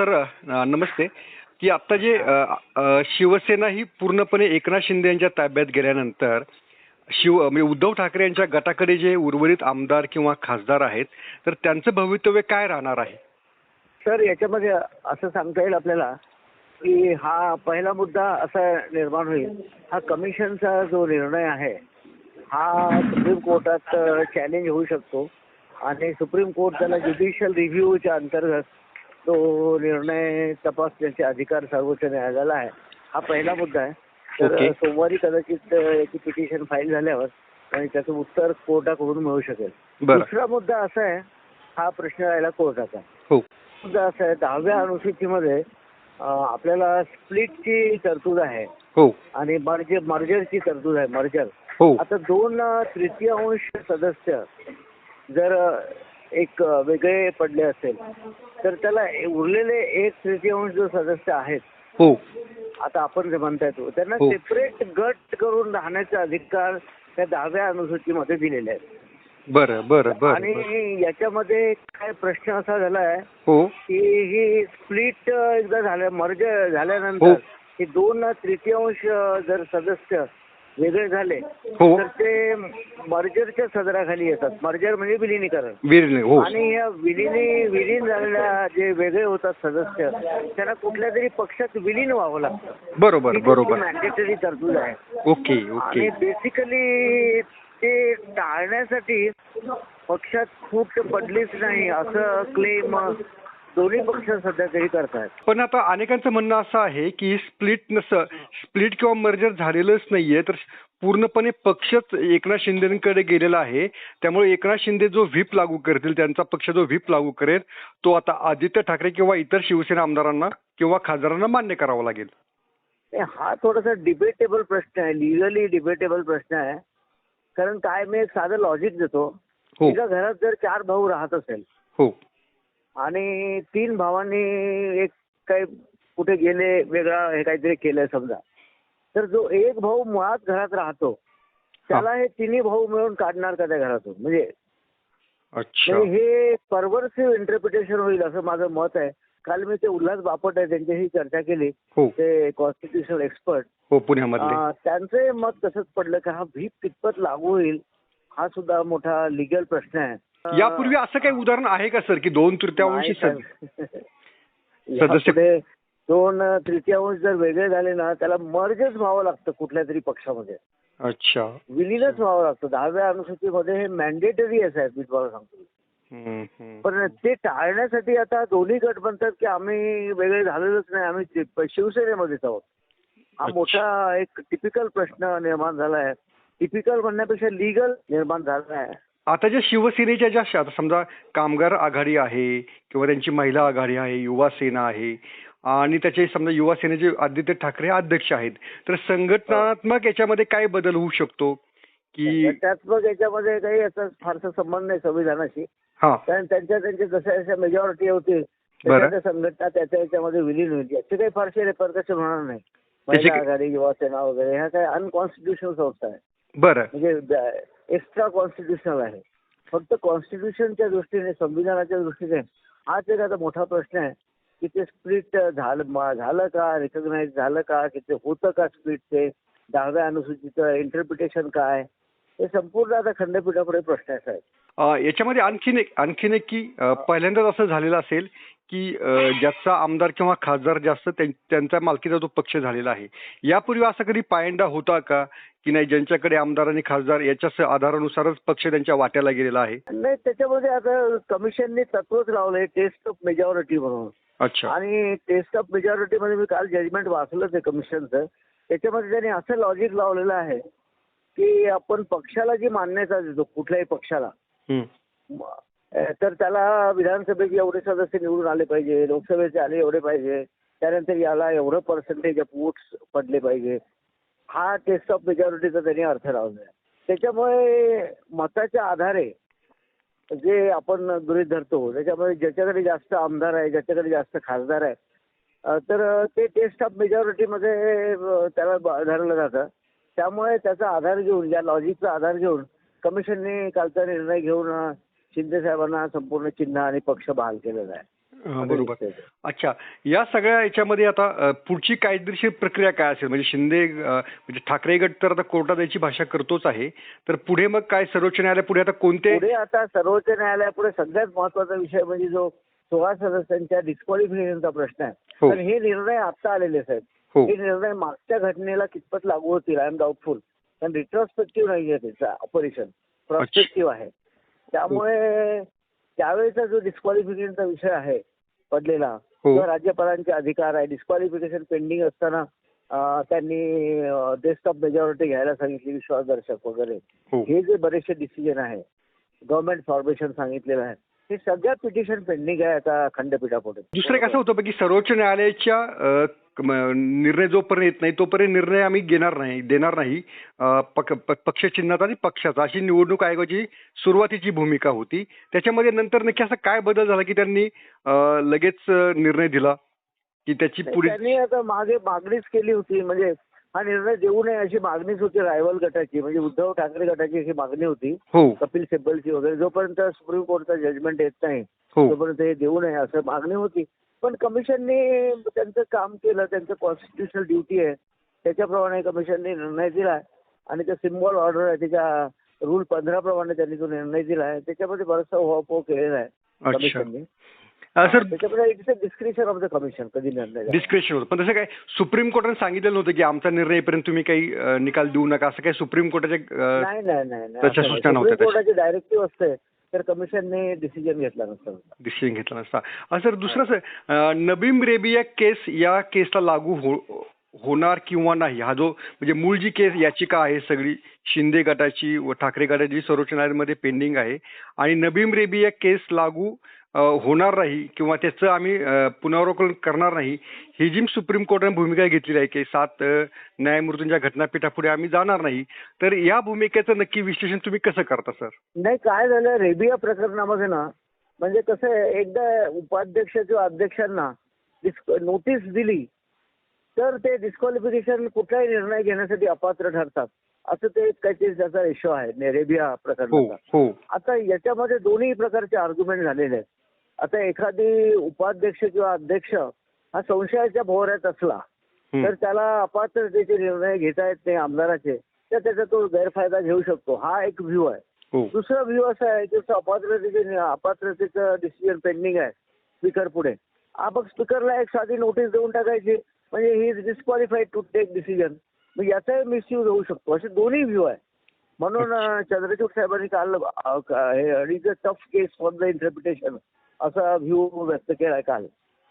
Sir नमस्ते. की आता जे शिवसेना ही पूर्णपणे एकनाथ शिंदे यांच्या ताब्यात गेल्यानंतर शिव म्हणजे उद्धव ठाकरे यांच्या गटाकडे जे उर्वरित आमदार किंवा खासदार आहेत तर त्यांचं भवितव्य काय राहणार आहे? सर याच्यामध्ये असं सांगता येईल आपल्याला की हा पहिला मुद्दा असा निर्माण होईल. हा कमिशनचा जो निर्णय आहे हा सुप्रीम कोर्टात चॅलेंज होऊ शकतो. आणि सुप्रीम कोर्ट त्याला ज्युडिशियल रिव्ह्यूच्या अंतर्गत तो निर्णय तपासण्याचे अधिकार सर्वोच्च न्यायालयाला आहे. हा पहिला मुद्दा आहे. तर. सोमवारी कदाचित याची पिटिशन फाईल झाल्यावर आणि त्याचं उत्तर कोर्टाकडून मिळू शकेल. दुसरा मुद्दा असा आहे हा प्रश्न राहिला कोर्टाचा. हो. मुद्दा असा आहे दहाव्या अनुसूचीमध्ये आपल्याला स्प्लिटची तरतूद आहे. हो. आणि मर्जर मर्जरची तरतूद आहे मर्जर. हो. आता दोन तृतीयांश सदस्य जर एक वेगळे पडले असेल तर त्याला उरलेले एक तृतीयांश जो सदस्य आहेत हो आता आपण जे म्हणताय तो त्यांना हो. सेपरेट गट करून राहण्याचे अधिकार त्या दहाव्या अनुसूचीमध्ये दिलेले आहेत बरं बरं बरं आणि बरं. याच्यामध्ये काय प्रश्न असा झाला आहे हो की ही स्प्लिट एकदा झाल्या मर्ज हो. झाल्यानंतर हे दोन तृतीयांश जर सदस्य वेगळे झाले हो. तर ते मर्जरच्या सदराखाली येतात. मर्जर म्हणजे विलिनीकरण. हो. आणि या विलिनी विलीन झालेल्या जे वेगळे होतात सदस्य त्यांना कुठल्या तरी पक्षात विलीन व्हावं लागतं. बरोबर बरोबर. मॅन्डेटरी तरतूद आहे. Okay okay. आणि बेसिकली ते टाळण्यासाठी पक्षात फूट पडलीच नाही असं क्लेम दोन्ही पक्ष सध्या तरी करतायत. पण आता अनेकांचं म्हणणं असं आहे की स्प्लिट नस स्प्लिट किंवा मर्जर झालेलंच नाहीये तर पूर्णपणे पक्षच एकनाथ शिंदेकडे गेलेला आहे. त्यामुळे एकनाथ शिंदे जो व्हीप लागू करतील त्यांचा पक्ष जो व्हीप लागू करेल तो आता आदित्य ठाकरे किंवा इतर शिवसेना आमदारांना किंवा खासदारांना मान्य करावा लागेल. हा थोडासा डिबेटेबल प्रश्न आहे लिगली डिबेटेबल प्रश्न आहे. कारण काय मी एक साधं लॉजिक देतो. हो. एका घरात जर चार भाऊ राहत असेल हो. आणि तीन भावांनी एक काही कुठे गेले वेगळा हे काहीतरी केलंय समजा. तर जो एक भाऊ मुळात घरात राहतो त्याला हे. तिन्ही भाऊ मिळून काढणार का त्या घरातून? म्हणजे अच्छा. म्हणजे हे परवर्सिव्ह इंटरप्रिटेशन होईल असं माझं मत आहे. काल मी ते उल्हास बापट आहे त्यांच्याशी चर्चा केली. हो. ते कॉन्स्टिट्युशनल एक्सपर्ट हो पुण्यामधले. त्यांचं मत तसंच पडलं की हा व्हीप कितपत लागू होईल हा सुद्धा मोठा लिगल प्रश्न आहे. यापूर्वी असं काही उदाहरण आहे का सर की दोन तृतीयांशी. सदस्य- दोन तृतीयांश जर वेगळे झाले ना त्याला मर्जच व्हावं लागतं कुठल्या तरी पक्षामध्ये. अच्छा. विलीनच व्हावं लागतं. दहाव्या अनुसूचीमध्ये हे मॅन्डेटरी आहे मी तुम्हाला सांगतो. पण ते टाळण्यासाठी आता दोन्ही गट म्हणतात की आम्ही वेगळे झालेलोच नाही आम्ही शिवसेनेमध्येच आहोत. हा. मोठा एक टिपिकल प्रश्न निर्माण झाला आहे. टिपिकल म्हणण्यापेक्षा लिगल निर्माण झाला आहे. आता ज्या शिवसेनेच्या ज्या श- आता समजा कामगार आघाडी आहे किंवा त्यांची महिला आघाडी आहे युवा सेना आहे आणि त्याचे समजा युवा सेनेचे आदित्य ठाकरे अध्यक्ष आहेत तर संघटनात्मक याच्यामध्ये काय बदल होऊ शकतो? की मग याच्यामध्ये काही याचा फारसा संबंध नाही संविधानाशी. हा. कारण त्यांच्या त्यांच्या जशा जशा मेजॉरिटी होतील बरं. तशा त्या संघटना त्याच्या याच्यामध्ये विलीन होईल. याचे काही फारसे रेपरकशन होणार नाही. त्याचे महिला काही- आघाडी युवा सेना वगैरे ह्या काही अनकॉन्स्टिट्युशनल संस्था आहे बरं. म्हणजे एक्स्ट्रा कॉन्स्टिट्युशनल आहे. फक्त कॉन्स्टिट्युशनच्या दृष्टीने संविधानाच्या दृष्टीने हाच एक आता मोठा प्रश्न आहे. की ते स्प्लिट झालं झालं का? रिकग्नाइज झालं का? की ते होतं का स्प्लिट ते? दहाव्या अनुसूचीचं इंटरप्रिटेशन काय? हे संपूर्ण आता खंडपीठापुढे प्रश्न आहेत साहेब. याच्यामध्ये आणखीन एक आणखीन एक की पहिल्यांदाच असं झालेलं असेल की ज्याचा आमदार किंवा खासदार जास्त त्यां- त्यांचा मालकीचा जो पक्ष झालेला आहे. यापूर्वी असा कधी पायंडा होता का की नाही ज्यांच्याकडे आमदार आणि खासदार याच्या आधारानुसारच पक्ष त्यांच्या वाट्याला गेलेला आहे? नाही त्याच्यामध्ये आता कमिशनने तत्वच लावलंय टेस्ट ऑफ मेजॉरिटी म्हणून. अच्छा. आणि टेस्ट ऑफ मेजॉरिटी मध्ये मी काल जजमेंट वाचलंच आहे कमिशनचं. त्याच्यामध्ये त्यांनी असं लॉजिक लावलेलं आहे की आपण पक्षाला जी मान्यता देतो कुठल्याही पक्षाला तर त्याला विधानसभेचे एवढे सदस्य निवडून आले पाहिजे लोकसभेचे आले एवढे पाहिजे त्यानंतर याला एवढं पर्सेंटेज ऑफ वोट्स पडले पाहिजे. हा टेस्ट ऑफ मेजॉरिटीचा त्यांनी अर्थ लावलाय. त्याच्यामुळे मताच्या आधारे जे आपण गृहीत धरतो त्याच्यामुळे ज्याच्याकडे जास्त आमदार आहे ज्याच्याकडे जास्त खासदार आहे तर ते टेस्ट ऑफ मेजॉरिटीमध्ये त्याला धरलं जातं. त्यामुळे त्याचा आधार घेऊन या लॉजिकचा आधार घेऊन कमिशनने कालचा निर्णय घेऊन शिंदे साहेबांना संपूर्ण चिन्ह आणि पक्ष बहाल केलेला आहे. बरोबर. अच्छा या सगळ्या याच्यामध्ये आता पुढची कायदेशीर प्रक्रिया काय असेल? म्हणजे शिंदे म्हणजे ठाकरे गट तर आता कोर्टात याची भाषा करतोच आहे. तर पुढे मग काय सर्वोच्च न्यायालय पुढे आता कोणते? पुढे आता सर्वोच्च न्यायालयापुढे सगळ्यात महत्त्वाचा विषय म्हणजे जो सोळा सदस्यांच्या डिस्क्वालिफिकेशनचा प्रश्न आहे. हो. तर हे निर्णय आता आलेले आहेत. हो. हे निर्णय मागच्या घटनेला कितपत लागू होतील? आय एम डाऊटफुल कारण रिट्रॉस्पेक्टिव्ह नाही आहे त्याचा ऑपरेशन प्रॉस्पेक्टिव्ह आहे. त्यामुळे त्यावेळेचा जो डिस्क्वालिफिकेशनचा विषय आहे पडलेला हो. किंवा राज्यपालांचे अधिकार आहे. डिस्क्वालिफिकेशन पेंडिंग असताना त्यांनी डेस्ट ऑफ मेजॉरिटी घ्यायला सांगितली विश्वासदर्शक वगैरे. हो. हे जे बरेचसे डिसिजन आहे गव्हर्नमेंट फॉर्मेशन सांगितलेलं आहे हे सगळ्या पिटिशन पेंडिंग आहे आता खंडपीठापुढे. दुसरं एक असं होतं की सर्वोच्च न्यायालयाच्या निर्णय जोपर्यंत येत नाही तोपर्यंत निर्णय आम्ही घेणार नाही देणार नाही. अं, पक- प- पक्षचिन्हाचा आणि पक्षाचा. अशी निवडणूक आयोगाची सुरुवातीची भूमिका होती. त्याच्यामध्ये नंतर नक्की असा काय बदल झाला की त्यांनी लगेच निर्णय दिला? की त्याची पुढे त्यांनी आता मागे मागणीच केली होती. म्हणजे हा निर्णय देऊ नये अशी मागणीच होती रायवल गटाची. म्हणजे उद्धव ठाकरे गटाची अशी मागणी होती. हो. कपिल सिब्बलची वगैरे. जोपर्यंत सुप्रीम कोर्टचा जजमेंट येत नाही हो. तोपर्यंत हे देऊ नये असं मागणी होती. पण कमिशनने त्यांचं काम केलं त्यांचं कॉन्स्टिट्युशनल ड्युटी आहे. त्याच्याप्रमाणे कमिशनने निर्णय दिला आणि त्या सिम्बॉल ऑर्डर आहे त्याच्या रूल पंधरा प्रमाणे त्यांनी तो निर्णय दिला आहे त्याच्यामध्ये बराचसा उहापोह केलेला आहे कमिशनने. सर त्याच्यामध्ये it's a description of the commission कधी निर्णय. डिस्क्रिप्शन होतं पण तसं काय सुप्रीम कोर्टाने सांगितलेलं नव्हतं की आमचा निर्णय येईपर्यंत तुम्ही काही निकाल देऊ नका असं काही सुप्रीम कोर्टाच्या नाही नाही नाही कोर्टाची डायरेक्टिव्ह असते. तर कमिशनने डिसिजन घेतला नसता. डिसिजन घेतला नसता. सर दुसरं सर नबीम रेबिया केस या केसला लागू हो होणार किंवा नाही? हा जो म्हणजे मूळ जी केस याचिका आहे सगळी शिंदे गटाची व ठाकरे गटाची सर्वोच्च न्यायालयामध्ये पेंडिंग आहे आणि नबीम रेबिया केस लागू होणार नाही किंवा त्याचं आम्ही पुनरावलोकन करणार नाही. ही जी सुप्रीम कोर्टाने भूमिका घेतलेली आहे की सात न्यायमूर्तींच्या घटनापीठापुढे आम्ही जाणार नाही तर या भूमिकेचं नक्की विश्लेषण तुम्ही कसं करता सर? नाही काय झालं रेबिया प्रकरणामध्ये ना म्हणजे कसं एकदा उपाध्यक्ष किंवा अध्यक्षांना नोटीस दिली तर ते डिस्क्वालिफिकेशन कुठलाही निर्णय घेण्यासाठी अपात्र ठरतात. असं ते एक काहीतरी त्याचा रेशो आहे ने- रेबिया हो प्रकरणाचा. हो. आता याच्यामध्ये दोन्ही प्रकारचे आर्ग्युमेंट झालेले आहेत. आता एखादी उपाध्यक्ष किंवा अध्यक्ष हा संशयाच्या भोवऱ्यात असला. तर त्याला अपात्रतेचे निर्णय घेता येत नाही आमदाराचे. तर त्याचा तो गैरफायदा घेऊ शकतो. हा एक व्ह्यू आहे. हो. दुसरा व्ह्यू असा आहे की अपात्रतेचे अपात्रतेचं डिसिजन पेंडिंग आहे. स्पीकर पुढे. आपण स्पीकरला एक साधी नोटीस देऊन टाकायची. म्हणजे he is disqualified to take decision मग याचाही मिसयूज होऊ शकतो. असे दोन्ही व्ह्यू आहे. म्हणून चंद्रचूड साहेबांनी काल हे is a tough case for the interpretation असा व्ह्यू व्यक्त केलाय काल.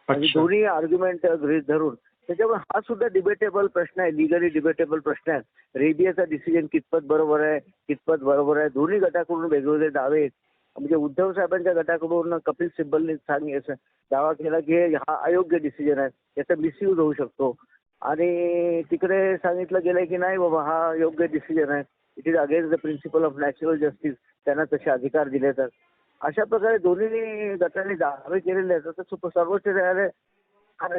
म्हणजे अच्छा. दोन्ही आर्ग्युमेंट गृहीत धरून. त्याच्यामुळे हा सुद्धा डिबेटेबल प्रश्न आहे लिगली डिबेटेबल प्रश्न आहे. रेबियाचा डिसिजन कितपत बरोबर आहे कितपत बरोबर आहे? दोन्ही गटाकडून वेगवेगळे दावे आहेत. म्हणजे उद्धव साहेबांच्या गटाकडून कपिल सिब्बलने सांग दावा केला की हे हा अयोग्य डिसिजन आहे. याचा मिसयूज होऊ शकतो. आणि तिकडे सांगितलं गेलंय की नाही बाबा हा योग्य डिसिजन आहे. It is against the principle of natural justice त्यांना तसे अधिकार दिले तर अशा प्रकारे दोन्ही गटांनी दावे केलेले आहेत. आता सुप- सर्वोच्च न्यायालय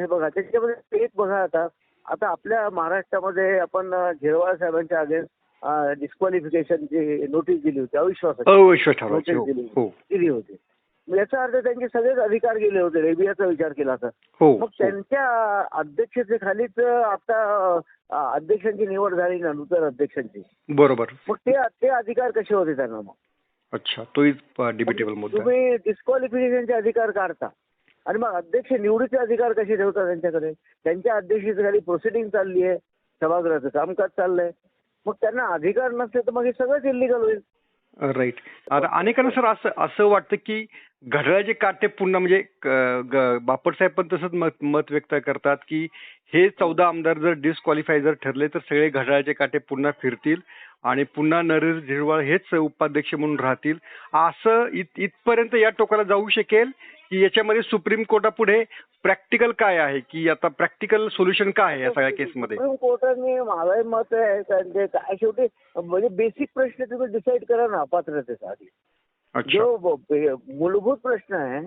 हे बघा त्याच्यामध्ये एक बघा आता आता आपल्या महाराष्ट्रामध्ये आपण झिरवाळ साहेबांच्या अगेन्स्ट डिस्क्वालिफिकेशनची नोटीस दिली होती. हो नोटीस दिली हो. दिली होती. याचा अर्थ त्यांचे सगळेच अधिकार गेले होते रेबियाचा विचार केला तर हो मग त्यांच्या अध्यक्षतेखालीच आता अध्यक्षांची निवड झाली ना नूतन अध्यक्षांची. बरोबर. मग ते अधिकार कसे होते त्यांना मग? अच्छा तोही डिबेटेबल मुद्दा आहे. तुम्ही डिस्क्वालिफिकेशनचे अधिकार काढता. आणि मग अध्यक्ष निवडीचे अधिकार कसे ठेवता त्यांच्याकडे? त्यांच्या अध्यक्षतेखाली प्रोसिडिंग चालली आहे सभागृहाचं कामकाज चाललंय. मग त्यांना अधिकार नसले तर मग हे सगळंच इलिगल होईल. राईट आता अनेकांना सर असं असं वाटतं की घड्याळाचे काटे पुन्हा म्हणजे क- ग- बापट साहेब पण तसंच मत मत व्यक्त करतात की हे चौदा आमदार जर डिस्क्वालिफाय जर ठरले तर सगळे घड्याळाचे काटे पुन्हा फिरतील. आणि पुन्हा नरेश झिरवाळ हेच उपाध्यक्ष म्हणून राहतील. असं इत इथपर्यंत या टोकाला जाऊ शकेल की याच्यामध्ये सुप्रीम कोर्टापुढे प्रॅक्टिकल काय आहे? की आता प्रॅक्टिकल सोल्युशन काय आहे या सगळ्या केसमध्ये? सुप्रीम कोर्टाने माझं मत आहे काय शेवटी म्हणजे बेसिक प्रश्न तुम्ही डिसाईड करा ना अच्छा. जो मूलभूत प्रश्न आहे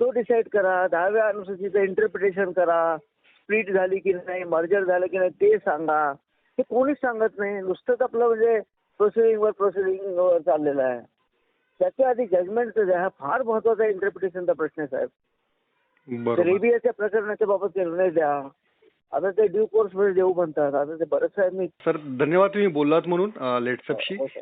तो डिसाईड करा. दहाव्या अनुसूचीचं इंटरप्रिटेशन करा. स्प्लिट झाली की नाही मर्जर झालं की नाही ते सांगा. हे कोणीच सांगत नाही. नुसतंच आपलं म्हणजे प्रोसिडिंगवर प्रोसिडिंगवर चाललेलं आहे. त्याच्या आधी जजमेंट हा फार महत्त्वाचा इंटरप्रिटेशनचा प्रश्न आहे साहेब. एबीएच्या प्रकरणाच्या बाबत निर्णय द्या. आता ते ड्यू कोर्समध्ये देऊ म्हणतात. आता ते बरंच आहे मी सर धन्यवाद तुम्ही बोललात म्हणून लेट्सअपशी हो, सर.